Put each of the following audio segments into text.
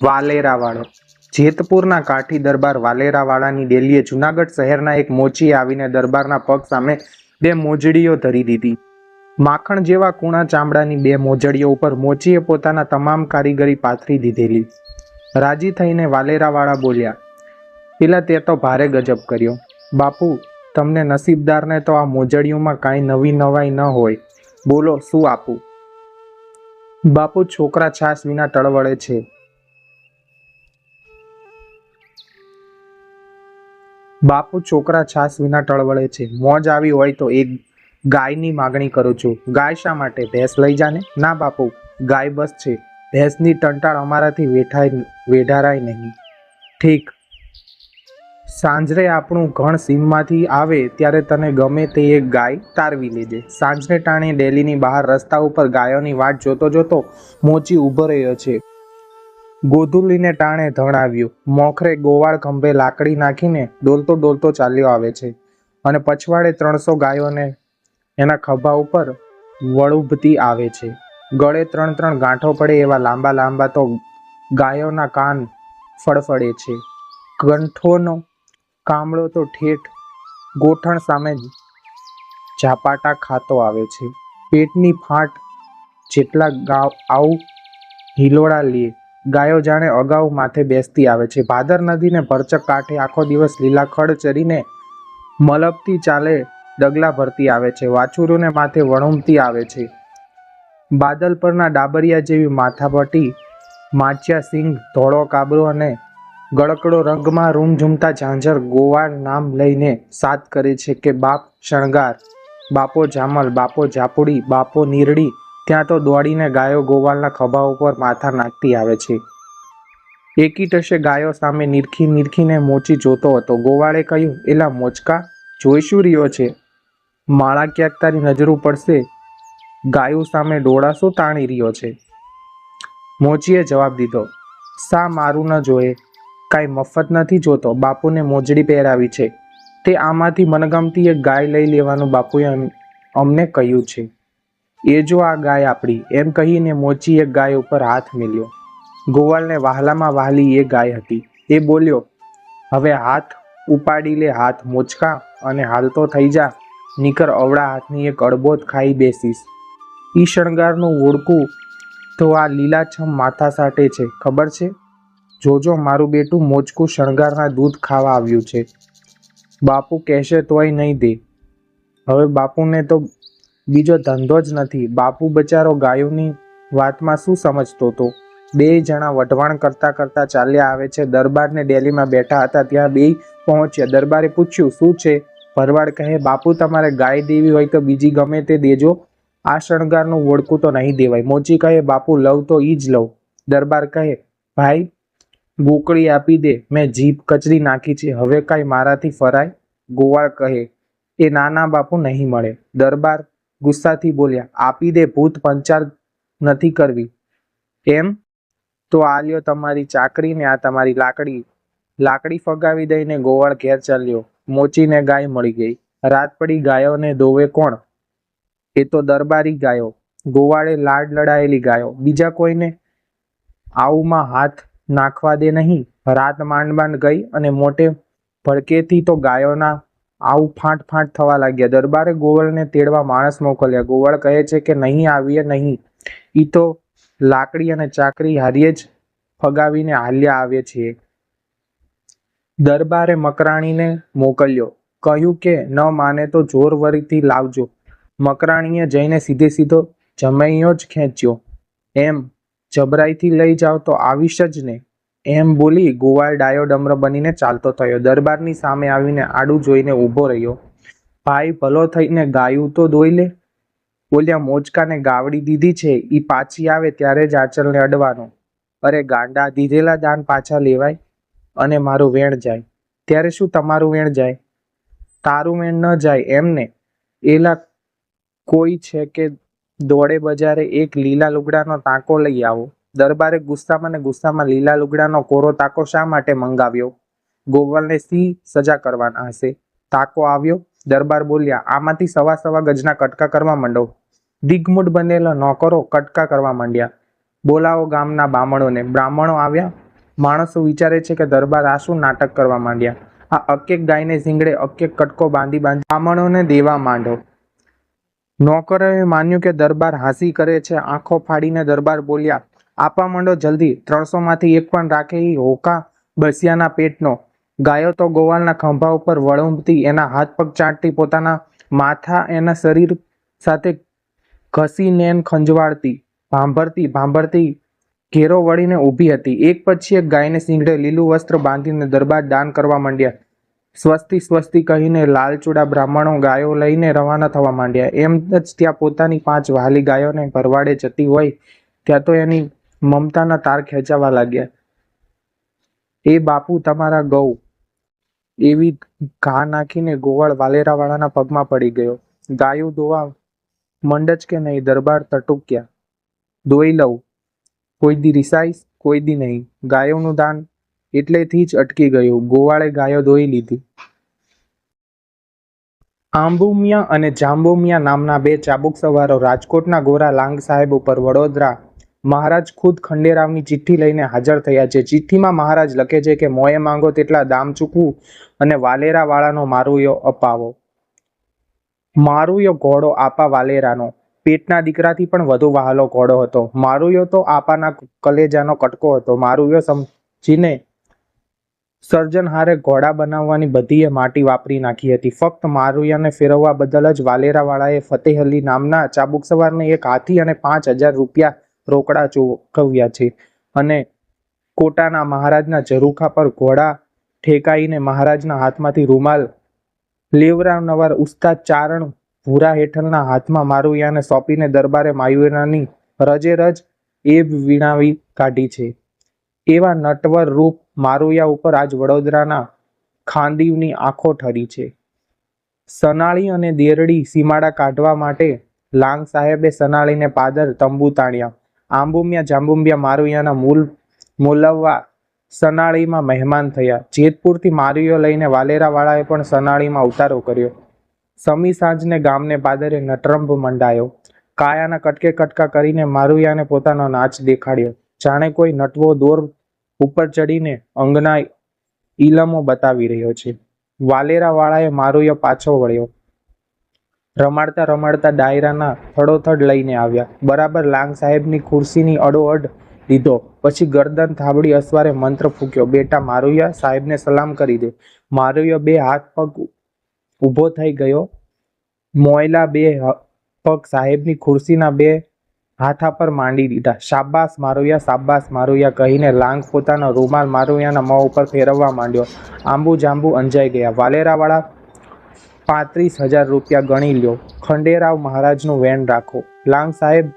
વાલેરાવાળો. જેતપુરના કાઠી દરબાર વાલેરાવાળાની ડેલીએ જુનાગઢ શહેરના એક મોચી આવીને દરબારના પગ સામે બે મોજડીઓ ધરી દીધી. માખણ જેવા કૂણા ચામડાની બે મોજડીઓ ઉપર મોચીએ પોતાના તમામ કારીગરી પાથરી દીધેલી. રાજી થઈને વાલેરાવાળા બોલ્યા, પેલા તે તો ભારે ગજબ કર્યો. બાપુ, તમને નસીબદારને તો આ મોજડીઓમાં કાંઈ નવી નવાઈ ન હોય. બોલો, શું આપું? બાપુ, છોકરા છાસ વિના તળવળે છે. બાપુ છોકરા છાસ વિના ટળવળે છે. મોજ આવી હોય તો એક ગાયની માગણી કરું છું. ગાય શા માટે? ભેંસ લઈ જાને? ના બાપુ, ગાય બસ છે. ભેંસની ટંટાળ અમારાથી વેઠાય વેઢારાય નહીં. ઠીક. સાંજરે આપણું ઘણ સીમમાંથી આવે ત્યારે તને ગમે તે એક ગાય તારવી લેજે. સાંજને ટાણે ડેલીની બહાર રસ્તા ઉપર ગાયોની વાટ જોતો જોતો મોચી ઊભો રહ્યો છે. ગોધુલીને ટાણે ધણ આવ્યું મોખરે ગોવાળ ખંભે લાકડી નાખીને ડોલતો ડોલતો ચાલ્યો આવે છે અને પછવાડે ત્રણસો ગાયોને એના ખભા ઉપર વળુભતી આવે છે. ગળે ત્રણ ત્રણ ગાંઠો પડે એવા લાંબા લાંબા તો ગાયોના કાન ફળફળે છે. કંઠોનો કામળો તો ઠેઠ ગોઠણ સામે જ ઝાપાટા ખાતો આવે છે. પેટની ફાટ જેટલા ગાવ આવું હિલોડા લે ગાયો જાણે અગાઉ માથે બેસતી આવે છે. ભાદર નદીને ભરચક કાંઠે આખો દિવસ લીલા ખડ ચરીને મલબતી ચાલે ડગલા ભરતી આવે છે. વાછુરુને માથે વણુમતી આવે છે. બાદલ પરના ડાબરિયા જેવી માથાપટ્ટી માચિયા સિંગ, ધોળો કાબરો અને ગળકડો રંગમાં રૂમઝૂમતા ઝાંઝર ગોવાળ નામ લઈને સાત કરે છે કે બાપ શણગાર, બાપો જામલ, બાપો જાપુડી બાપો નીરડી ત્યાં તો દોડીને ગાયો ગોવાળના ખભા ઉપર માથા નાખતી આવે છે. એકી ટશે ગાયો સામે નિરખી નિરખીને મોચી જોતો હતો. ગોવાળે કહ્યું, એલા મોચકા, જોઈ શું રહ્યો છે? માળા ક્યાંક તારી નજરું પડશે ગાયો સામે ડોળા શું તાણી રહ્યો છે? મોચીએ જવાબ દીધો, સા મારું ન જોયે, કાંઈ મફત નથી જોતો. બાપુને મોજડી પહેરાવી છે. તે આમાંથી મનગમતી એક ગાય લઈ લેવાનું બાપુએ અમ- અમને કહ્યું છે. એ જો આ ગાય આપણી, એમ કહીને મોચી એક ગાય ઉપર હાથ મેલ્યો. ગોવાળને વહાલામાં વહાલી એ ગાય હતી. એ બોલ્યો, હવે હાથ ઉપાડી લે, હાથ મોચકા અને હાલતો થઈ જા, નીકર અવળા હાથની એક અડબોત ખાઈ બેસીશ. ઈ શણગારનું ઓળખું તો આ લીલાછમ માથા સાટે છે, ખબર છે? જોજો, મારું બેટું મોચકું શણગારના દૂધ ખાવા આવ્યું છે. બાપુ કહેશે તોય નહીં દે. હવે બાપુને તો બીજો ધંધો જ નથી. બાપુ બચારો ગાયોની વાતમાં શું સમજતો તો? બે જણા વઢવાણ કરતા કરતા ચાલ્યા આવે છે. દરબારને ડેલીમાં બેઠા હતા ત્યાં બે પહોંચ્યા. દરબારે પૂછ્યું, શું છે? ભરવાડ કહે, બાપુ, તમારે ગાય દેવી હોય તો બીજી ગમે તે દેજો. આ શણગારનું વોડકું તો નહીં દેવાય. મોચી કહે, બાપુ લવ તો ઈ જ લઉં. દરબાર કહે, ભાઈ, ગોકળી આપી દે. મેં જીભ કચરી નાખી છે. હવે કાંઈ મારાથી ફરાય? ગોવાળ કહે, એ નાના બાપુ નહીં મળે. દરબાર ગુસ્સાથી બોલ્યા, આપી દે ભૂત, પંચાર નથી કરવી. એમ તો આ લ્યો તમારી ચાકરી ને આ તમારી લાકડી. લાકડી ફગાવી દઈને ગોવાળ ઘેર ચાલ્યો. મોચીને ગાય મળી ગઈ. રાત પડી, ગાયોને દોવે કોણ? એ તો દરબારી ગાયો. ગોવાળે લાડ લડાયેલી ગાયો. બીજા કોઈને આવુંમાં હાથ નાખવા દે નહીં. રાત માંડ માંડ ગઈ અને મોટે ભડકેથી તો ગાયોના આવું ફાંટ ફાંટ થવા લાગ્યા. દરબારે ગોવળને તેડવા માણસ મોકલ્યા. ગોવળ કહે છે કે નહીં આવીએ, નહીં. ઈ તો લાકડી અને ચાકરી હારીએ જ ફગાવીને હાલ્યા આવે છે દરબારે મકરાણીને મોકલ્યો. કહ્યું કે, ન માને તો જોર વરીથી લાવજો. મકરાણીએ જઈને સીધે સીધો જમૈયો જ ખેંચ્યો. એમ જબરાઈથી લઈ જાઓ તો આવીશ જ ને. એમ બોલી ગોવાળ ડાયો ડમરો બનીને ચાલતો થયો. દરબારની સામે આવીને આડું જોઈને ઊભો રહ્યો. ભાઈ, ભલો થઈને ગાયું તો દોઈ લે. બોલ્યા મોચકાને ગાવડી દીધી છે. ઈ પાછી આવે ત્યારે જ આચરને અડવાનો. અરે, ગાંડા, દીધેલા દાન પાછા લેવાય અને મારું વેણ જાય. ત્યારે શું તમારું વેણ જાય? તારું વેણ ન જાય એમને એલા કોઈ છે કે દોડે બજારે એક લીલા લુગડાનો તાંકો લઈ આવો. દરબારે ગુસ્સામાં ને ગુસ્સામાં લીલા લુગડાનો કોરો તાકો શા માટે મંગાવ્યો? ગોવલને સી સજા કરવાના હશે? તાકો આવ્યો? દરબાર બોલ્યા, આમાંથી સવા સવા ગજના કટકા કરવા માંડો. દિગ્મૂઢ બનેલા નોકરો કટકા કરવા માંડ્યા. બોલાવો ગામના બામણોને. બ્રાહ્મણો આવ્યા. માણસો વિચારે છે કે દરબાર આ શું નાટક કરવા માંડ્યા? આ અકેક ગાયને ઝીંગડે અકેક કટકો બાંધી બાંધી બ્રાહ્મણોને દેવા માંડો. નોકરોએ માન્યું કે દરબાર હાંસી કરે છે. આંખો ફાડીને દરબાર બોલ્યા આપા માંડો જલ્દી. ત્રણસો માંથી એક પણ રાખે એ હોકા બસિયાના પેટનો. ગાયો તો ગોવાળના ખંભા ઉપર વળુંબતી એના હાથ પગ ચાટતી પોતાના માથા એના શરીર સાથે ઘસીને ખંજવાળતી. ભાંભરતી ભાંભરતી ઘેરો વળીને ઊભી હતી. એક પછી એક ગાયને સિંગડે લીલું વસ્ત્ર બાંધીને દરબાર દાન કરવા માંડ્યા. સ્વસ્તી સ્વસ્તી કહીને લાલચૂડા બ્રાહ્મણો ગાયો લઈને રવાના થવા માંડ્યા. એમ જ ત્યાં પોતાની પાંચ વાલી ગાયોને ભરવાડે જતી હોય, ત્યાં તો એની મમતાના તાર ખેંચાવા લાગ્યા. એ બાપુ તમારા ગૌ. એવી ઘા નાખીને ગોવાળ વાલેરાવાળાના પગમાં પડી ગયો. ગાયું દોવા મંડચ કે નહીં, દરબાર તટુક્યા. દોઈ લઉં. કોઈ દી રિસાઈશ, કોઈ દી નહીં. ગાયોનું દાન એટલેથી જ અટકી ગયું. ગોવાળે ગાયો દોઈ લીધી. આંબુમિયા અને જાંબુમિયા નામના બે ચાબુક સવારો રાજકોટના ગોરા લાંગ સાહેબ ઉપર વડોદરા મહારાજ ખુદ ખંડેરાવની ચિઠ્ઠી લઈને હાજર થયા છે. ચિઠ્ઠીમાં મહારાજ લખે છે કે, મોએ માંગો તેટલા દામ ચૂકવું અને વાલેરા વાળાનો મારુયો અપાવો. મારુયો ઘોડો આપા વાલેરાનો. પેટના દીકરાથી પણ વધુ વહાલો ઘોડો હતો. મારુયો તો આપાના કલેજાનો કટકો હતો. મારુયો સમજીને સર્જનહારે ઘોડા બનાવવાની બધીએ માટી વાપરી નાખી હતી. ફક્ત મારુયાને ફેરવવા બદલ જ વાલેરાવાળાએ ફતેહ અલી નામના ચાબુક સવારને એક હાથી અને પાંચ હજાર રૂપિયા રોકડા ચૂકવ્યા છે. અને કોટાના મહારાજના ઝરૂખા પર ઘોડા ઠેકાઈને મહારાજના હાથમાંથી રૂમાલ લેવરાવનવાર ઉસ્તાદ ચારણ ભૂરા હેઠળના હાથમાં મારુયાને સોંપીને દરબારે માયુરાની રજે રજ એબ વીણાવી કાઢી છે. એવા નટવર રૂપ મારુયા ઉપર આજ વડોદરાના ખાંદીવની આંખો ઠરી છે. સનાળી અને દેરડી સીમાડા કાઢવા માટે લાંગ સાહેબે સનાળીને પાદર તંબુ તાણ્યા. આંબુમિયા, જાંબુમિયા મારુયાના મૂલ મોલવવા સનાળીમાં મહેમાન થયા. જેતપુરથી મારુયો લઈને વાલેરાવાળાએ પણ સનાળીમાં ઉતારો કર્યો. સમી સાંજને ગામને પાદરે નટરંભ મંડાયો. કાયાના કટકે કટકા કરીને મારુયાને પોતાનો નાચ દેખાડ્યો. જાણે કોઈ નટવો દોર ઉપર ચડીને અંગના ઈલમો બતાવી રહ્યો છે. વાલેરાવાળાએ મારુયો પાછો વળ્યો. રમાડતા રમાડતા ડાયરાના થડોથડ લઈને આવ્યા. બરાબર લાંગ સાહેબની ખુરશીની અડોઅડ લીધો. પછી ગરદન થાબડી અસવારે મંત્ર ફૂક્યો, બેટા, મારુયા, સાહેબને સલામ કરી દે. મારુયો બે હાથ પગ ઊભો થઈ ગયો. મોયલા બે પગ સાહેબની ખુરશીના બે હાથા પર માંડી દીધા. શાબાસ મારુયા શાબાસ મારુયા, કહીને લાંગ પોતાનો રૂમાલ મારુયાના મોં ઉપર ફેરવવા માંડ્યો. આંબુ જાંબુ અંજાઈ ગયા. વાલેરાવાળા પાંત્રીસ હજાર રૂપિયા ગણી લ્યો. ખંડેરાવ મહારાજનું વેણ રાખો. લાંગ સાહેબ,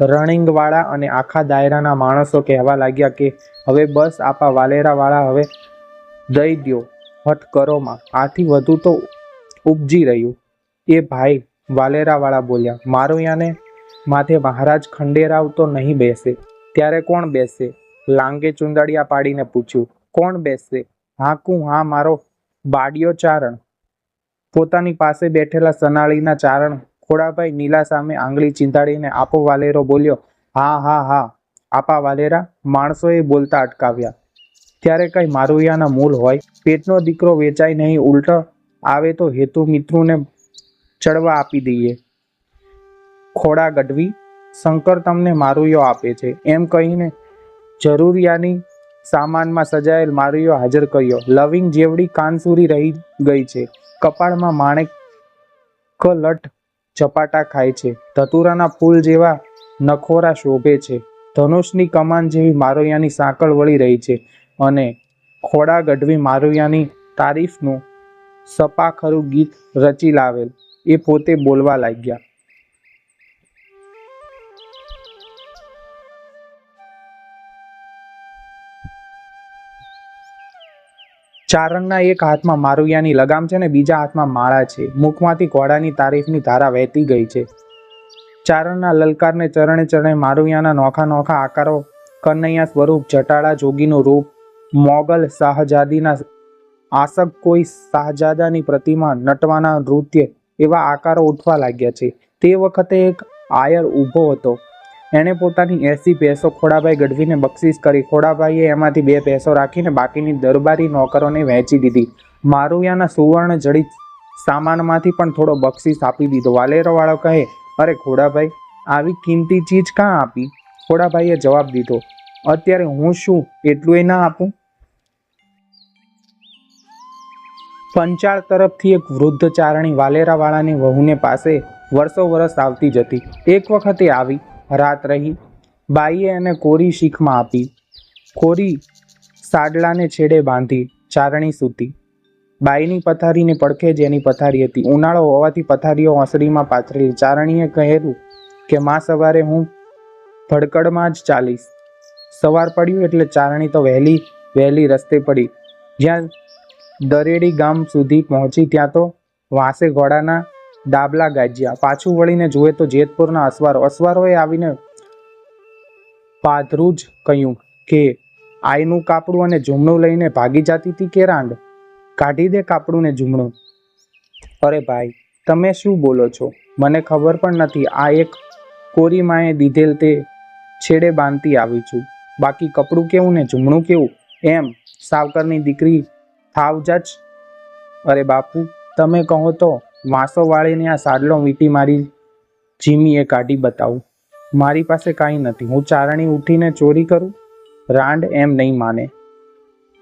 રણિંગવાળા અને આખા દાયરાના માણસો કહેવા લાગ્યા કે, હવે બસ આપા વાલેરાવાળા હવે દઈ દ્યો. હટ કરોમાં આથી વધુ તો ઉપજી રહ્યું. એ ભાઈ, વાલેરાવાળા બોલ્યા મારુયાને માથે મહારાજ ખંડેરાવ તો નહીં બેસે. ત્યારે કોણ બેસે? લાંગે ચુંદડિયા પાડીને પૂછ્યું. કોણ બેસશે હાકું, હા, મારો બાડિયો ચારણ. પોતાની પાસે બેઠેલા સનાળીના ચારણ ખોડાભાઈ નીલા સામે આંગળી ચીંધાડીને આપો વાલેરો બોલ્યો, હા હા હા, આપા વાલેરા, માણસોએ બોલતા અટકાવ્યા. ત્યારે કઈ મારુયાના મૂળ હોય, પેટનો દીકરો વેચાય નહીં, ઉલટો આવે તો હેતુ મિત્રુને ચડવા આપી દઈએ. ખોડા ગઢવી, શંકર તમને મારુયો આપે છે. એમ કહીને જરૂરિયાની સામાનમાં સજાયેલ મારિયો હાજર કર્યો. લવિંગ જેવડી કાનસુરી રહી ગઈ છે. કપાળમાં માણેક લટ ચપાટા ખાય છે. ધતુરાના ફૂલ જેવા નખોરા શોભે છે. ધનુષની કમાન જેવી મારોયાની સાંકળ વળી રહી છે અને ખોડા ગઢવી મારોયાની તારીફનું સપાખરું ગીત રચી લાવેલ. એ પોતે બોલવા લાગ્યા. ચારણના એક હાથમાં મારુયાની લગામ છે ને બીજા હાથમાં માળા છે. મુખમાંથી ઘોડાની તારીફની ધારા વહેતી ગઈ છે. ચારણના લલકારને ચરણે ચરણે મારુયાના નોખા નોખા આકારો, કનૈયા સ્વરૂપ, જટાળા જોગીનું રૂપ, મોગલ શાહજાદીના આસક કોઈ શાહજાદાની પ્રતિમા, નટવાના નૃત્ય એવા આકારો ઉઠવા લાગ્યા છે. તે વખતે એક આયર ઊભો હતો. એણે પોતાની એસી ભેંસો ખોડાભાઈ ગઢવીને બક્ષિસ કરી. ખોડાભાઈએ એમાંથી બે ભેંસો રાખીને બાકીની દરબારી નોકરોને વહેંચી દીધી. મારુયાના સુવર્ણ જડિત સામાનમાંથી પણ થોડો બક્ષિસ આપી દીધો. વાલેરોવાળો કહે, અરે ખોડાભાઈ, આવી કિંમતી ચીજ કાં આપી? ખોડાભાઈએ જવાબ દીધો, અત્યારે હું શું એટલું એ ના આપું? પંચાળ તરફથી એક વૃદ્ધ ચારણી વાલેરાવાળાની વહુને પાસે વર્ષો વર્ષ આવતી જતી. એક વખતે આવી રાત રહી. બાઈએ એને કોરી શીખમાં આપી. કોરી સાડલાને છેડે બાંધી, ચારણી સૂતી. બાઈની પથારીને પડખે જ એની પથારી હતી. ઉનાળો હોવાથી પથારીઓ ઓસરીમાં પાથરેલી. ચારણીએ કહેલું કે, માં, સવારે હું ભડકડમાં જ ચાલીશ. સવાર પડ્યું એટલે ચારણી તો વહેલી વહેલી રસ્તે પડી. જ્યાં દરેડી ગામ સુધી પહોંચી, ત્યાં તો વાંસે ઘોડાના ડાબલા ગાજ્યા. પાછું વળીને જુએ તો જેતપુરના અસવારો, અસવારોએ આવીને પાધરું જ કહ્યું કે, આઈનું કાપડું અને ઝૂમણું લઈને ભાગી જતી હતી કે રાંડ કાઢી દે કાપડું ને ઝૂમણું. અરે ભાઈ, તમે શું બોલો છો? મને ખબર પણ નથી. આ એક કોરી માએ દીધેલ તે છેડે બાંધતી આવી છું. બાકી કપડું કેવું ને ઝૂમણું કેવું? એમ, સાવકરની દીકરી થાવ જ અરે બાપુ, તમે કહો તો વાંસો વાળીને આ સાડલો વીંટી મારી જીમીએ કાઢી બતાવું. મારી પાસે કાંઈ નથી. હું ચારણી ઉઠીને ચોરી કરું? રાંડ એમ નહીં માને.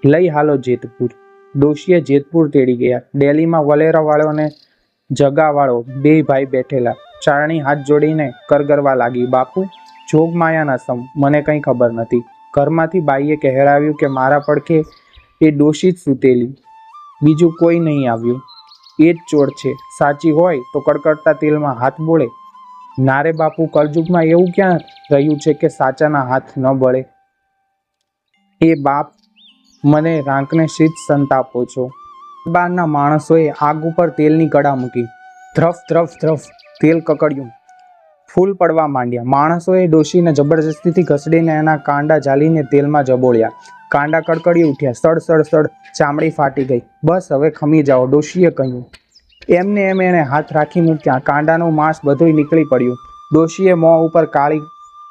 લઈ હાલો જેતપુર. દોશીએ જેતપુર તેડી ગયા. ડેલીમાં વલેરાવાળોને જગાવાળો બે ભાઈ બેઠેલા. ચારણી હાથ જોડીને કરગરવા લાગી. બાપુ જોગમાયાના સમ. મને કંઈ ખબર નથી. ઘરમાંથી બાઈએ કહેરાવ્યું કે મારા પડખે એ ડોશી જ સૂતેલી. બીજું કોઈ નહીં આવ્યું. એ જ ચોર છે. સાચી હોય તો કડકડતા તેલમાં હાથ બોળે. નારે બાપુ કલયુગમાં એવું ક્યાં રહ્યું છે કે સાચાના હાથ ન બળે? એ બાપ, મને રાંકને શીત સંતાપો છો. બારના માણસોએ આગ ઉપર તેલની કડા મૂકી. ધ્રફ ધ્રફ ધ્રફ, તેલ કકડ્યું. ફૂલ પડવા માંડ્યા. માણસોએ ડોશીને જબરજસ્તીથી ઘસડીને એના કાંડા જાલીને તેલમાં જબોળ્યા. કાંડા કડકડી ઉઠ્યા, સડ સડ સડ, ચામડી ફાટી ગઈ. બસ હવે ખમી જાઓ, ડોશીએ કહ્યું. એમને એમ એણે હાથ રાખી મૂક્યા, કાંડાનું માંસ બધુંય નીકળી પડ્યું. ડોશીએ મોં ઉપર કાળી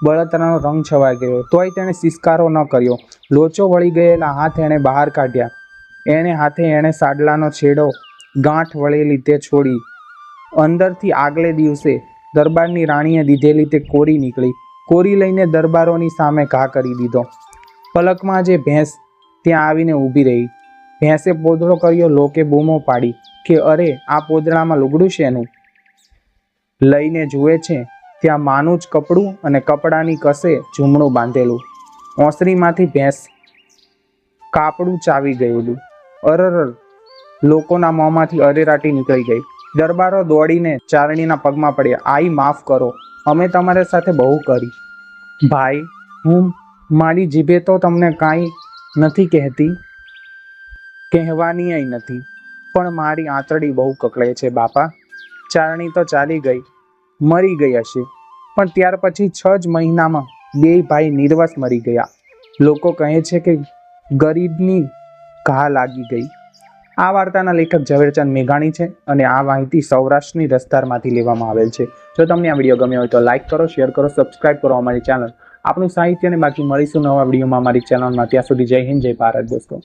બળતરાનો રંગ છવાઈ ગયો, તોય તેણે સિસકારો ન કર્યો. લોચો વળી ગયેલા હાથ એણે બહાર કાઢ્યા. એણે હાથે એણે સાડલાનો છેડો, ગાંઠ વળેલી તે છોડી. અંદરથી આગલે દિવસે દરબારની રાણીએ દીધેલી તે કોરી નીકળી. કોરી લઈને દરબારોની સામે ઘા કરી દીધો. પલકમાં જે ભેંસ ત્યાં આવીને ઊભી રહી. ભેંસે પોદળો કર્યો, લોકે બૂમો પાડી કે, અરે, આ પોદળામાં લુગડું શેનું લઈને જુએ છે, ત્યાં માનું જ કપડું અને કપડાની કસે ઝૂમણું બાંધેલું. ઓસરીમાંથી ભેંસ કાપડું ચાવી ગયેલું. અરર લોકોના મોંમાંથી અરેરાટી નીકળી ગઈ. દરબારો દોડીને ચારણીના પગમાં પડ્યા. આઈ, માફ કરો. અમે તમારી સાથે બહુ કરી. ભાઈ, હું મારી જીભે તો તમને કાંઈ નથી કહેતી કહેવાની નથી, પણ મારી આંતરડી બહુ કકળે છે બાપા. ચારણી તો ચાલી ગઈ, મરી ગઈ હશે, પણ ત્યાર પછી છ જ મહિનામાં બે ભાઈ નિર્વસ મરી ગયા. લોકો કહે છે કે ગરીબની ઘા લાગી ગઈ. આ વાર્તાના લેખક ઝવેરચંદ મેઘાણી છે અને આ માહિતી સૌરાષ્ટ્રની રસ્તારમાંથી લેવામાં આવેલ છે. જો તમને આ વીડિયો ગમ્યો હોય તો લાઇક કરો, શેર કરો, સબસ્ક્રાઇબ કરો અમારી ચેનલ. આપણું સાહિત્ય અને બાકી મળીશું નવા વિડીયોમાં અમારી ચેનલમાં ત્યાં સુધી જય હિન્દ, જય ભારત દોસ્તો.